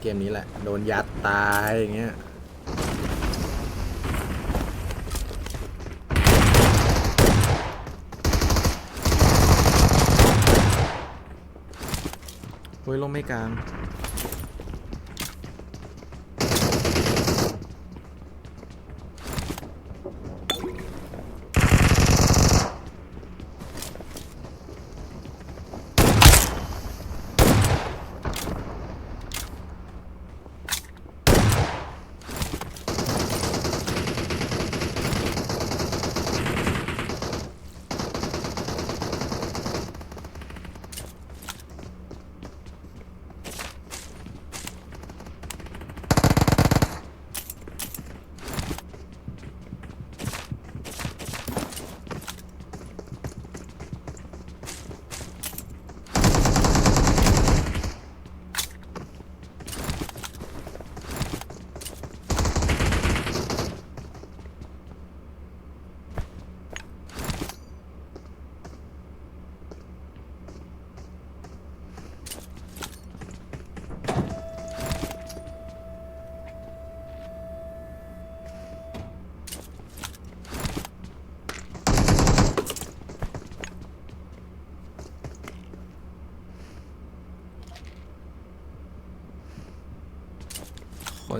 เกมนี้แหละ โดนยัดตายอย่างเงี้ยเฮ้ยลงไม่กลาง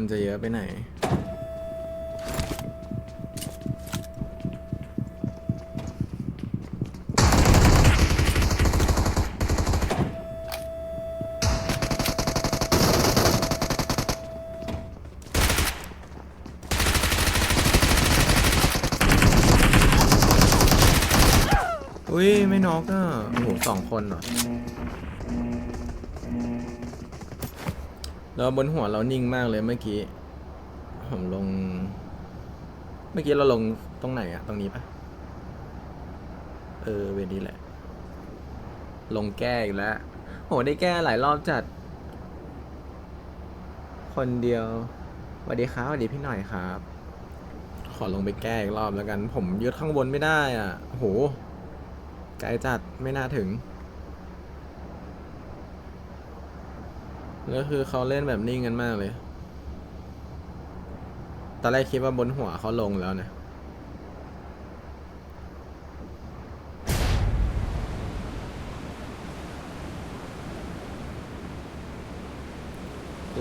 คนจะเยอะไปไหน อุ้ย ไม่น็อกอะโอ้โหสองคนเหรอ แล้วบนหัวเรานิ่งมากเลยเมื่อกี้ ผมลง เมื่อกี้เราลงตรงไหนอะตรงนี้ปะเออเวนี้แหละ ลงแก้อีกแล้วโหได้แก้หลายรอบจัด คนเดียวสวัสดีครับสวัสดีพี่หน่อยครับ ขอลงไปแก้อีกรอบแล้วกัน ผมยึดข้างบนไม่ได้อะโหไกลจัดไม่น่าถึง แล้วคือเขาเล่นแบบนิ่งกันมากเลย ตอนแรกคิดว่าบนหัวเขาลงแล้วนะ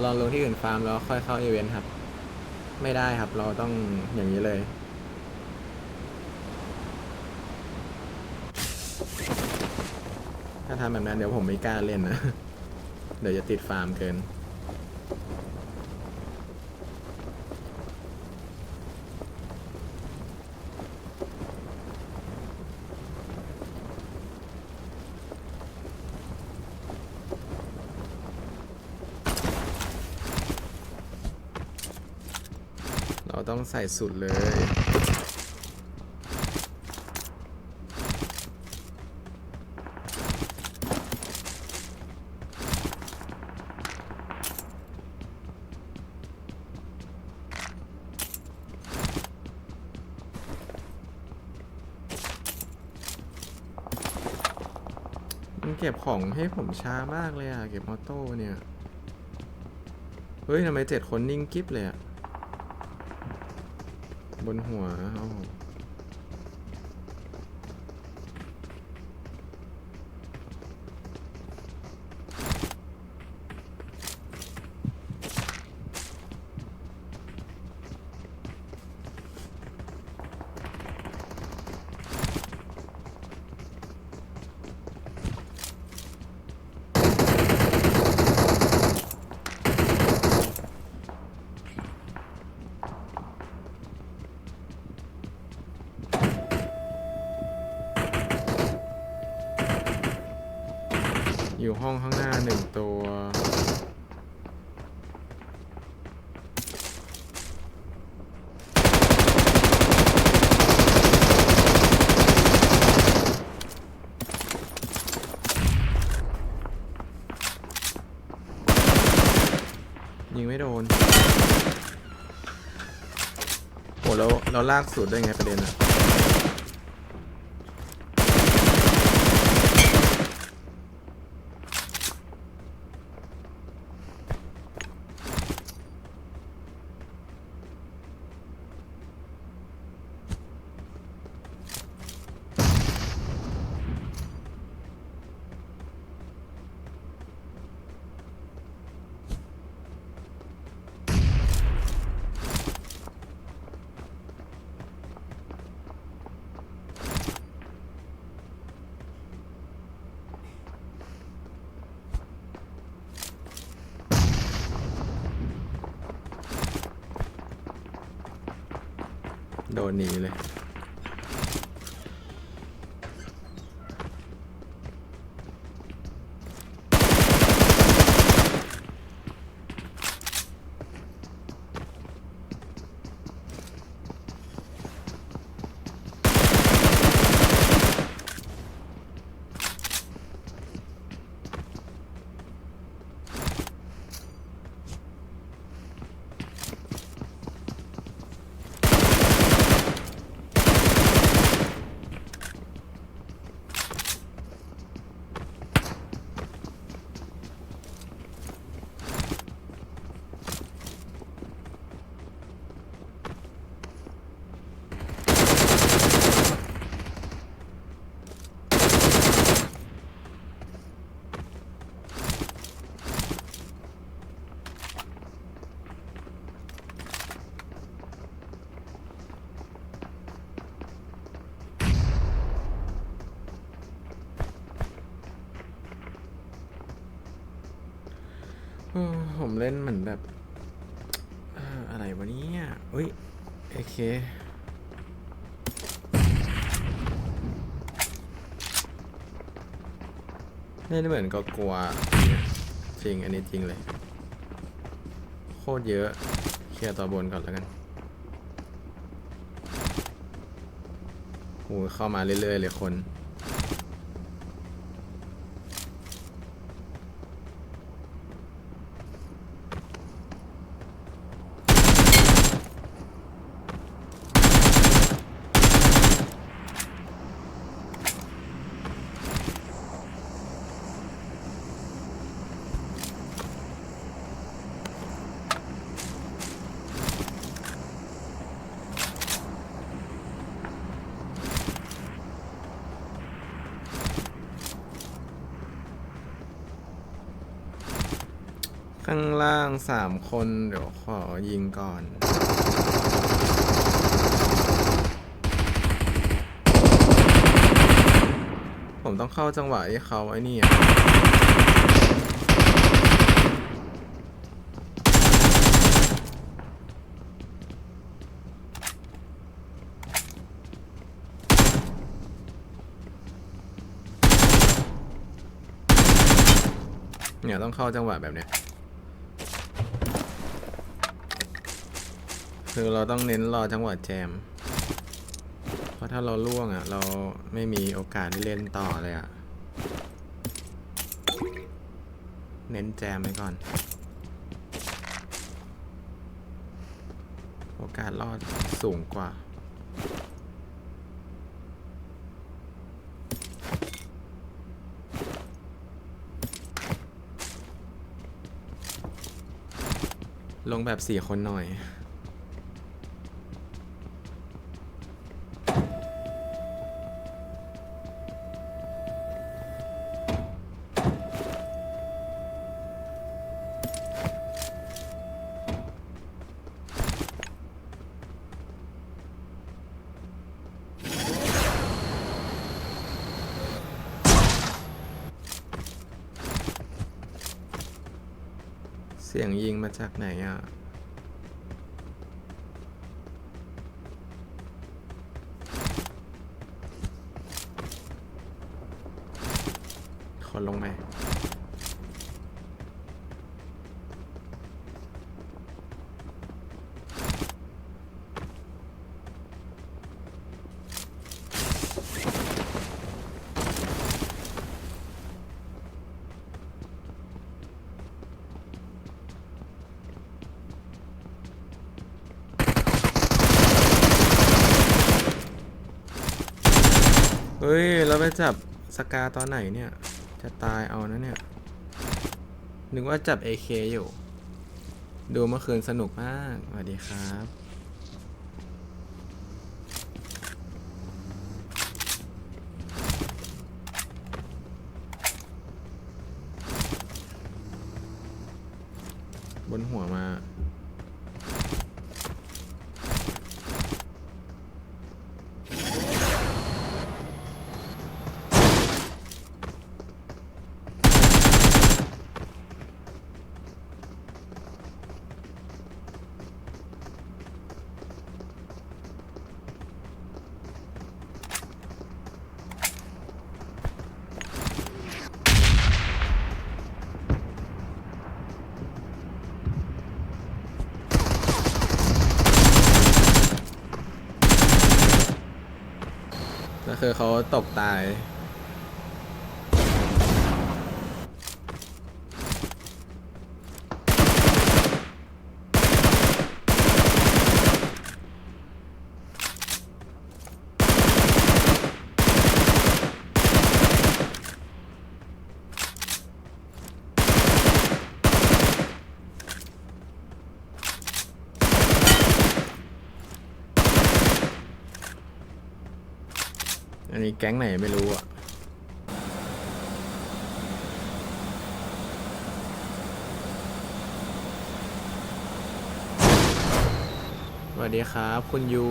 ลองลงที่อื่นฟาร์มแล้วค่อยเข้าอีเวนต์ครับ ไม่ได้ครับเราต้องอย่างนี้เลยถ้าทำแบบนั้นเดี๋ยวผมไม่กล้าเล่นนะ เดี๋ยวจะติดฟาร์มเกิน เราต้องใส่สุดเลย ของให้ผมช้ามากเลยอะเก็บออโต้เนี่ย เฮ้ยทำไมเจ็ดคนนิ่งกิ๊บเลยอะบนหัวโอ้โหอยู่ห้องข้างหน้าหนึ่งตัว ยิง ไม่โดนโหเราเราลากสุดได้ไงประเด็นอะ นหนีเลย ผมเล่นเหมือนแบบอะไรวะเนี่ยอุ้ยโอเคเล่นเหมือนก็กลัวจริง อันนี้จริงเลย โคตรเยอะ เคลียร์ตัวบนก่อนแล้วกันโอ้เข้ามาเรื่อยๆเลยคน ข้างล่างสามคน เดี๋ยวขอยิงก่อน ผมต้องเข้าจังหวะที่เขาไอ้นี่อะเนี่ยต้องเข้าจังหวะแบบเนี้ย คือเราต้องเน้นรอจังหวะแจม เพราะถ้าเราล่วงอะ เราไม่มีโอกาสได้เล่นต่อเลยอะ เน้นแจมไปก่อน โอกาสรอดสูงกว่าลงแบบสี่คนหน่อย งยิงมาจากไหนอะคนลงไหม จับสกาตอนไหนเนี่ย จะตายเอานะเนี่ย นึกว่าจับ AK อยู่ ดูเมื่อคืนสนุกมาก สวัสดีครับบนหัวมา อเขาตกตาย อั นนี้แก๊งไหนไม่รู้อะสวัสดีครับ คุณยู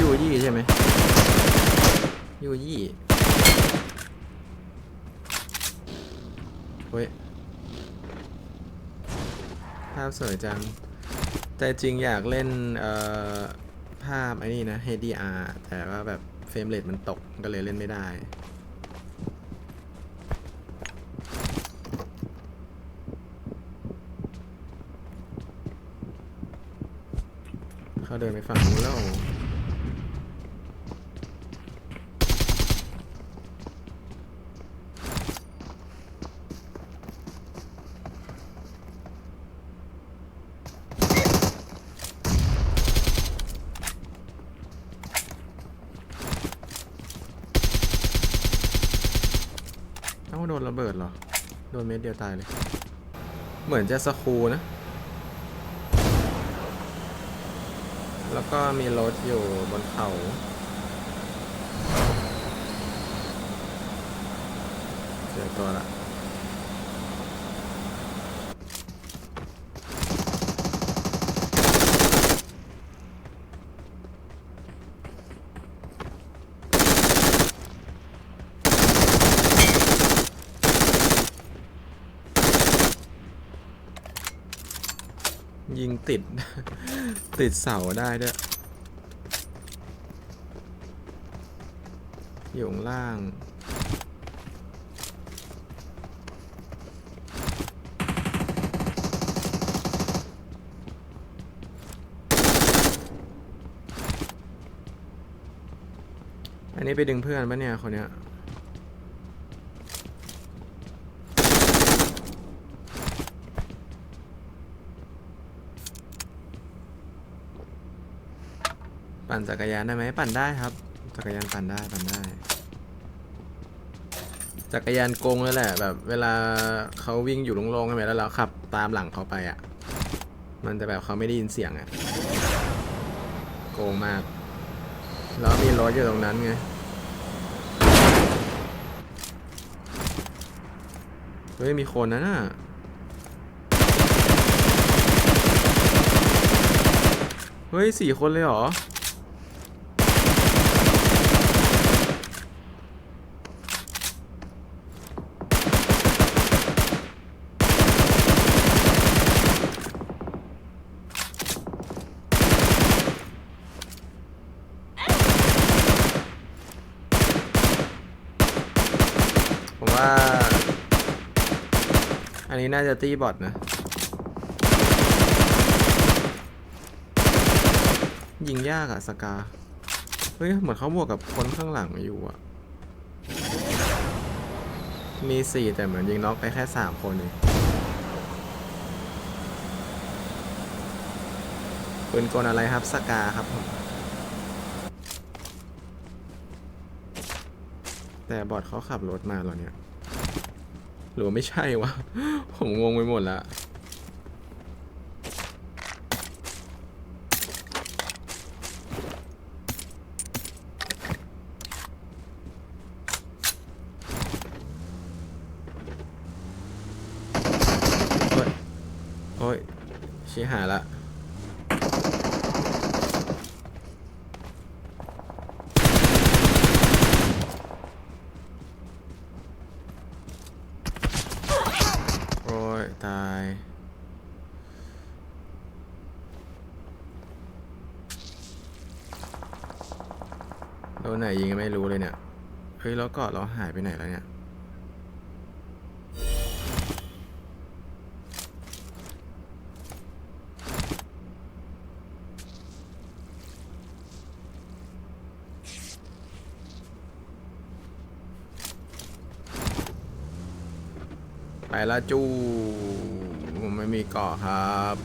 ยูยี่ใช่ไหมยูยี่เฮ้ยภาพสวยจัง แต่จริงอยากเล่น เอ่อ ภาพไอ้นี่นะ HDR แต่ว่าแบบ เฟรมเรทมันตกก็เลยเล่นไม่ได้ เขาเดินไปฝั่งนู้นแล้ว เอ้าโดนระเบิดเหรอ โดน เม็ดเดียวตายเลย เหมือนจะสคูนะ แล้วก็มีรถอยู่บนเขาเจอตัวละ ยิง ติด ติดเสาได้ด้วยอยู่ล่างอันนี้ไปดึงเพื่อนปะเนี่ยคนเนี้ย ปั่นจักรยานได้ไหมปั่นได้ครับ จักรยานปั่นได้ปั่นได้ จักรยานโกงเลยแหละ แบบเวลาเขาวิ่งอยู่โล่งๆใช่ไหมแล้วเราขับตามหลังเขาไปอะ มันจะแบบเขาไม่ได้ยินเสียงอะ โกงมาก แล้วมีรถอยู่ตรงนั้นไงเฮ้ยมีคนนะน่ะเฮ้ยสี่คนเลยเหรอ ผมว่า อั นี้น่าจะตีบอทนะ ยิงยากอะสกา เฮ้ย เหมือนเขาบวกกับคนข้างหลังอยู่อะมีสี่แต่เหมือนยิงน็อกไปแค่สามคนเองปืนกลอะไรครับสกาครับผมแต่บอทเขาขับรถมาเหรอเนี่ย หรือว่าไม่ใช่วะ ผมงงไปหมดละโอ้ยโอ้ยชี้หายละ โอยตาย โดนไหนยิงไม่รู้เลยเนี่ย เฮ้ย แล้วเกาะเราหายไปไหนแล้วเนี่ย แล้วจู้ผมไม่มีเกาะครับ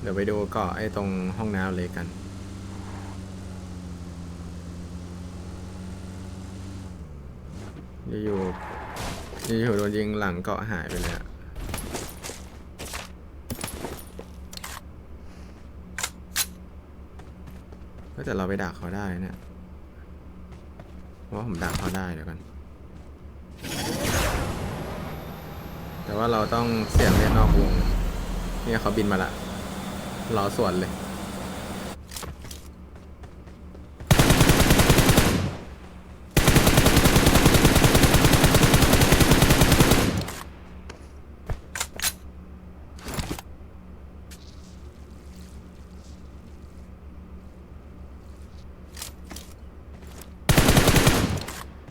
เดี๋ยวไปดูเกาะไอ้ตรงห้องน้ำเลยกันอยู่ๆอยู่โดนยิงหลังเกาะหายไปเลยก็แต่เราไปดักเขาได้เนี่ย เพราะว่าผมดักเขาได้เดี๋ยวกันแต่ว่าเราต้องเสี่ยงเล่นนอกวง เนี่ยเขาบินมาละรอสวนเลย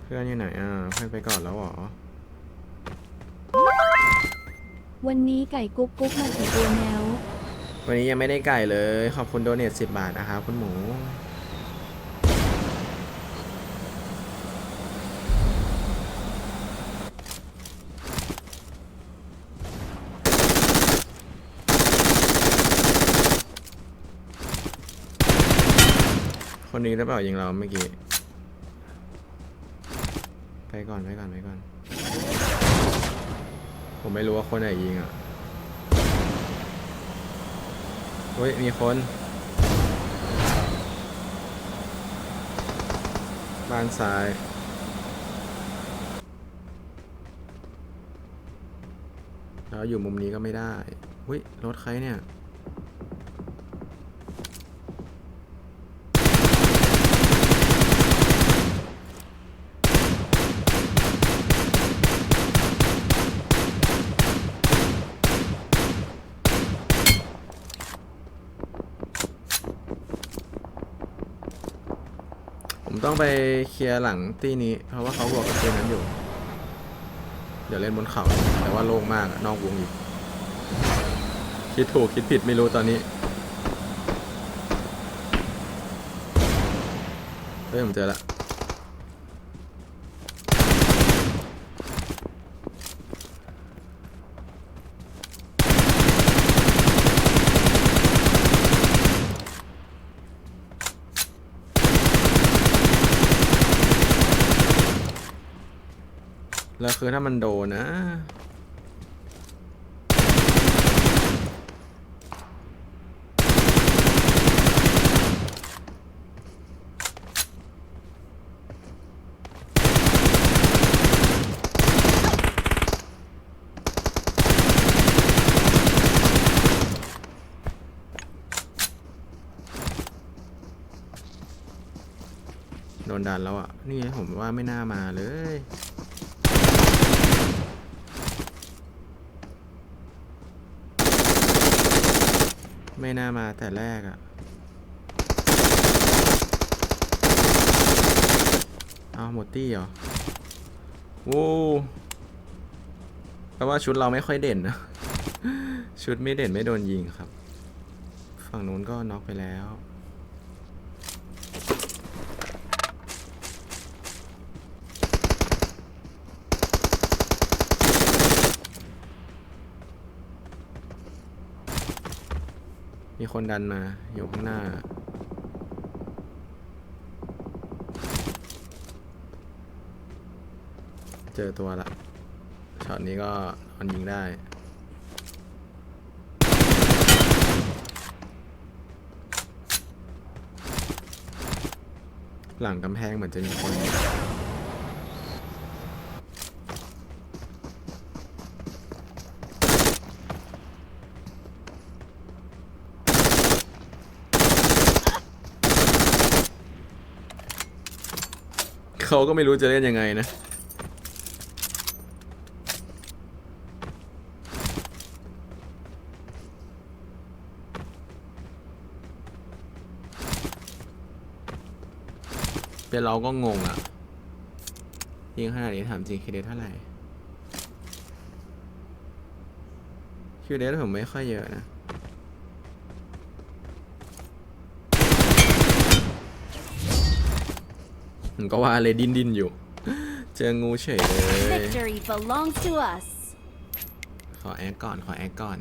เพื่อนอยู่ไหน อะเพื่อนไปก่อนแล้วเหรอ วันนี้ไก่กุ๊กกุ๊กมากี่ตัวแล้ว วันนี้ยังไม่ได้ไก่เลย ขอบคุณโดเนทสิบบาทนะครับคุณหมู คนนี้หรือเปล่ายิงเราเมื่อกี้ ไปก่อนไปก่อนไปก่อน ผมไม่รู้ว่าคนไหนยิงอะเฮ้ย มีคน บ้านซ้ายแล้วอยู่มุมนี้ก็ไม่ได้เฮ้ย รถใครเนี่ย ต้องไปเคลียร์หลังที่นี้ เพราะว่าเขาบวกกับตีนั้นอยู่ เดี๋ยวเล่นบนเขา แต่ว่าโล่งมากอะนอกวงอีก คิดถูกคิดผิดไม่รู้ตอนนี้เฮ้ยผมเจอละ แล้วคือถ้ามันโดนนะ โดนดันแล้วอะ นี่ผมว่าไม่น่ามาเลย ไม่น่ามาแต่แรกอะ่ะ เอาหมดตี้เหรอโว้แปลว่าชุดเราไม่ค่อยเด่นนะ ชุดไม่เด่นไม่โดนยิงครับ ฝั่งนู้นก็น็อกไปแล้ว มีคนดันมา อยู่ข้างหน้า เจอตัวละช็อตนี้ก็มันยิงได้ หลังกำแพงเหมือนจะมีคน เขาก็ไม่รู้จะเล่นยังไงนะเป็นเราก็งงอะยิงขนาดนี้ถามจริงคิวเดเท่าไหร่คิวเดทผมไม่ค่อยเยอะนะ ผม ก็ว่าเลยดินดินอยู่ เจองูเฉยเลย Victory belongs to us. ขอแอคก่อน ขอแอคก่อน